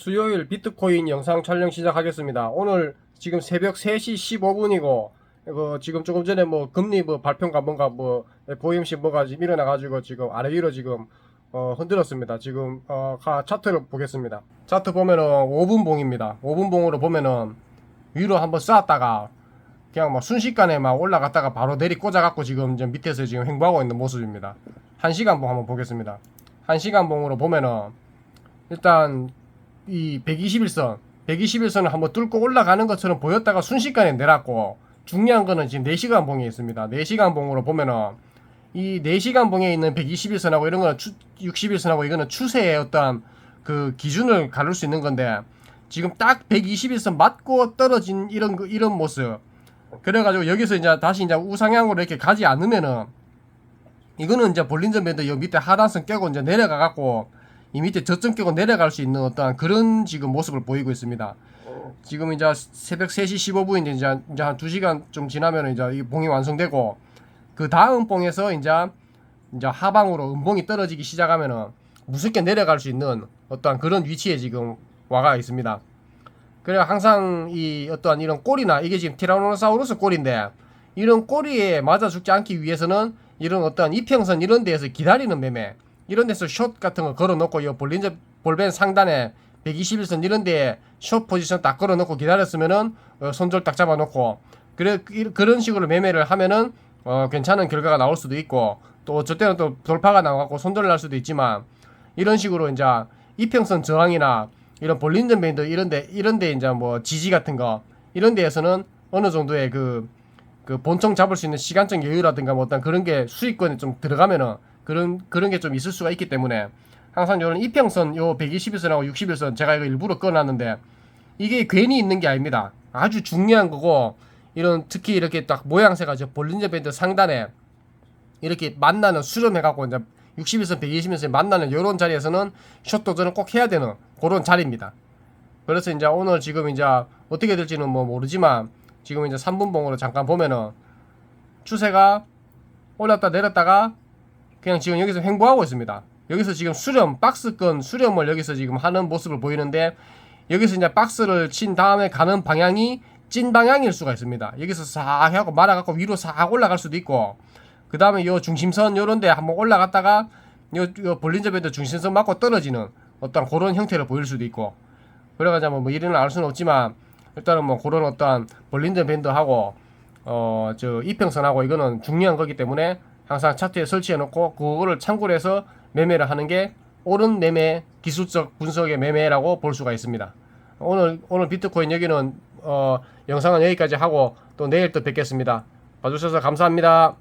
수요일 비트코인 영상 촬영 시작하겠습니다. 오늘 지금 새벽 3시 15분이고 이거 지금 조금 전에 뭐 금리 뭐 발표인가 뭔가 뭐 FOMC 뭐가 지금 일어나 가지고 지금 아래 위로 지금 어 흔들었습니다. 지금 어 가- 차트를 보겠습니다. 차트 보면은 5분 봉입니다. 5분 봉으로 보면은 위로 한번 쌓았다가 그냥 막 순식간에 막 올라갔다가 바로 내리 꽂아갖고 지금 밑에서 지금 횡보하고 있는 모습입니다. 1시간 봉 한번 보겠습니다. 1시간 봉으로 보면은 일단 이 121선 121선을 한번 뚫고 올라가는 것처럼 보였다가 순식간에 내렸고 중요한 거는 지금 4시간 봉에 있습니다. 4시간 봉으로 보면은 이 4시간 봉에 있는 121선하고 이런 거는 추, 61선하고 이거는 추세의 어떤 그 기준을 가를 수 있는 건데 지금 딱 121선 맞고 떨어진 이런 그- 이런 모습 그래가지고 여기서 이제 다시 이제 우상향으로 이렇게 가지 않으면은 이거는 이제 볼린저 밴드 여 밑에 하단선 깨고 이제 내려가 갖고 이 밑에 저점 깨고 내려갈 수 있는 어떠한 그런 지금 모습을 보이고 있습니다. 지금 이제 새벽 3시 15분인데 이제 이제 한 2시간 좀 지나면 이제 이 봉이 완성되고 그 다음 봉에서 이제 이제 하방으로 음봉이 떨어지기 시작하면은 무섭게 내려갈 수 있는 어떠한 그런 위치에 지금 와가 있습니다. 그래 항상 이 어떠한 이런 꼬리나 이게 지금 티라노사우루스 꼬리인데 이런 꼬리에 맞아 죽지 않기 위해서는 이런 어떠한 이평선 이런 데에서 기다리는 매매 이런 데서 숏 같은 거 걸어 놓고 이 볼린저 볼벤 상단에 121선 이런 데에 숏 포지션 딱 걸어 놓고 기다렸으면은 어, 손절 딱 잡아 놓고 그래 이- 그런 식으로 매매를 하면은 어, 괜찮은 결과가 나올 수도 있고 또 어쩔 때는 또 돌파가 나와갖고 손절 날 수도 있지만 이런 식으로 이제 이평선 저항이나 이런 볼린전 밴드 이런데 이런데 이제 뭐 지지 같은 거 이런 데에서는 어느 정도의 그, 그 본청 잡을 수 있는 시간적 여유라든가 뭐 어떤 그런 게 수익권에 좀 들어가면은 그런 그런 게 좀 있을 수가 있기 때문에 항상 요런 이평선 요 121선하고 61선 제가 이거 일부러 꺼놨는데 이게 괜히 있는 게 아닙니다. 아주 중요한 거고 이런 특히 이렇게 딱 모양새가 저 볼린저 밴드 상단에 이렇게 만나는 수렴해 갖고 이제 60에서 120에서 만나는 이런 자리에서는 숏 도전을 꼭 해야 되는 그런 자리입니다. 그래서 이제 오늘 지금 이제 어떻게 될지는 뭐 모르지만 지금 이제 3분봉으로 잠깐 보면은 추세가 올랐다 내렸다가 그냥 지금 여기서 횡보하고 있습니다. 여기서 지금 수렴 박스권 수렴을 여기서 지금 하는 모습을 보이는데 여기서 이제 박스를 친 다음에 가는 방향이 찐 방향일 수가 있습니다. 여기서 싹 하고 말아갖고 위로 싹 올라갈 수도 있고 그 다음에 요 중심선 요런데 한번 올라갔다가 요, 요 볼린저 밴드 중심선 맞고 떨어지는 어떤 그런 형태를 보일 수도 있고 그래가지고 뭐 이리는 알 수는 없지만 일단은 뭐 그런 어떤 볼린저 밴드하고 어 저 이평선하고 이거는 중요한 거기 때문에 항상 차트에 설치해 놓고 그거를 참고로 해서 매매를 하는 게 옳은 매매 기술적 분석의 매매라고 볼 수가 있습니다. 오늘 오늘 비트코인 여기는 어 영상은 여기까지 하고 또 내일 또 뵙겠습니다. 봐주셔서 감사합니다.